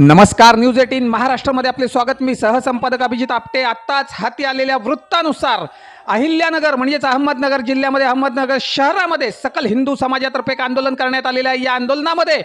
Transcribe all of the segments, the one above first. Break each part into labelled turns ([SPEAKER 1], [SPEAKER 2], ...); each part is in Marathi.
[SPEAKER 1] नमस्कार न्यूज एटीन महाराष्ट्रामध्ये आपले स्वागत. मी सहसंपादक अभिजित आपटे. आत्ताच हाती आलेल्या वृत्तानुसार अहिल्यानगर म्हणजेच अहमदनगर जिल्ह्यामध्ये अहमदनगर शहरामध्ये सकल हिंदू समाजातर्फे एक आंदोलन करण्यात आलेलं आहे. या आंदोलनामध्ये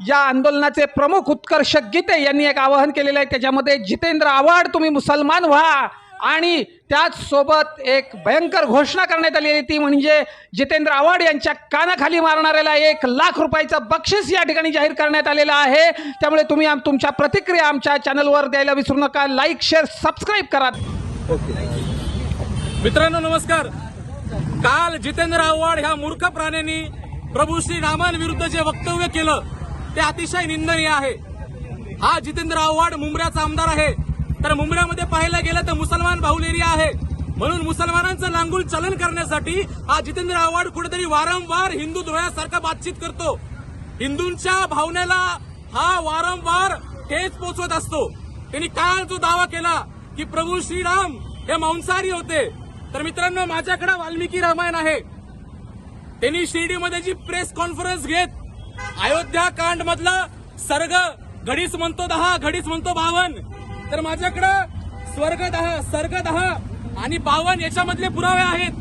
[SPEAKER 1] या आंदोलनाचे प्रमुख उत्कर्ष गीते यांनी एक आवाहन केलेलं आहे. त्याच्यामध्ये जितेंद्र आव्हाड तुम्ही मुसलमान व्हा. आणि त्याचसोबत एक भयंकर घोषणा करण्यात आली ती म्हणजे जितेंद्र आव्हाड यांच्या कानाखाली मारणाऱ्याला एक लाख रुपयाचं बक्षीस या ठिकाणी जाहीर करण्यात आलेलं आहे. त्यामुळे तुम्ही आम तुमच्या प्रतिक्रिया आमच्या चॅनलवर द्यायला विसरू नका. लाईक शेअर सबस्क्राईब करा.
[SPEAKER 2] मित्रांनो नमस्कार. काल जितेंद्र आव्हाड ह्या मूर्ख प्राण्यांनी प्रभू श्री रामांविरुद्ध जे वक्तव्य केलं ते अतिशय निंदनीय आहे. हा जितेंद्र आव्हाड मुंबऱ्याचा आमदार आहे. तर मुंबईमध्ये पाहायला गेलं तर मुसलमान बाहुल एरिया आहे. म्हणून मुसलमानांचं लांगूल चलन करण्यासाठी हा जितेंद्र आव्हाड कुठेतरी वारंवार हिंदू द्रोहासारखं बातचीत करतो. हिंदूंच्या भावनेला हा वारंवार ठेच पोचवत असतो. त्यांनी काल जो दावा केला की प्रभू श्रीराम हे मांसाहारी होते. तर मित्रांनो माझ्याकडे वाल्मिकी रामायण आहे. त्यांनी शिर्डीमध्ये जी प्रेस कॉन्फरन्स घेत अयोध्या कांड मधला सर्ग घडीच म्हणतो दहा घडीच म्हणतो बावन तर माझ्याकडं स्वर्ग दहा सर्ग दहा आणि बावन याच्यामधले पुरावे आहेत.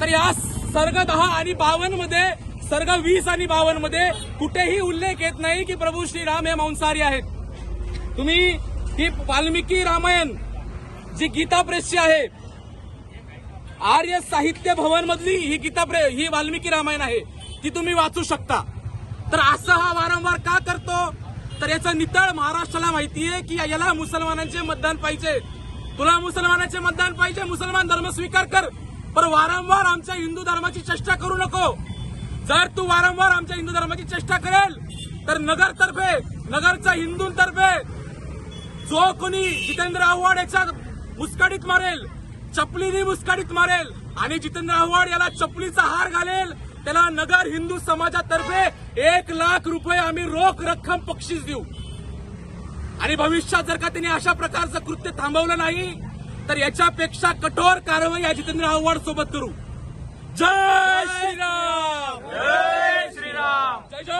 [SPEAKER 2] तर या सर्ग दहा आणि बावनमध्ये सर्ग वीस आणि बावनमध्ये कुठेही उल्लेख येत नाही की प्रभू श्रीराम हे मांसाहारी आहेत. तुम्ही ही वाल्मिकी रामायण जी गीता प्रेसची आहे आर्य साहित्य भवन मधली ही गीता प्रे ही वाल्मिकी रामायण आहे ती तुम्ही वाचू शकता. तर असं हा वारंवार का करतो? तर याचं नितळ महाराष्ट्राला माहिती आहे की याला मुसलमानांचे मतदान पाहिजे. तुला मुसलमानांचे मतदान पाहिजे मुसलमान धर्म स्वीकार कर. पण वारंवार आमच्या हिंदू धर्माची चेष्टा करू नको. जर तू वारंवार आमच्या हिंदू धर्माची चेष्टा करेल तर नगरतर्फे नगरच्या हिंदूंतर्फे जो कोणी जितेंद्र आव्हाड याच्या मुस्काडीत मारेल चपलीने मुस्काडीत मारेल आणि जितेंद्र आव्हाड याला चपलीचा हार घालेल त्याला नगर हिंदू समाजातर्फे एक लाख रुपये आम्ही रोख रक्कम बक्षीस देऊ. आणि भविष्यात जर का त्यांनी अशा प्रकारचं कृत्य थांबवलं नाही तर याच्यापेक्षा कठोर कारवाई या जितेंद्र आव्हाड सोबत करू. जय श्रीराम!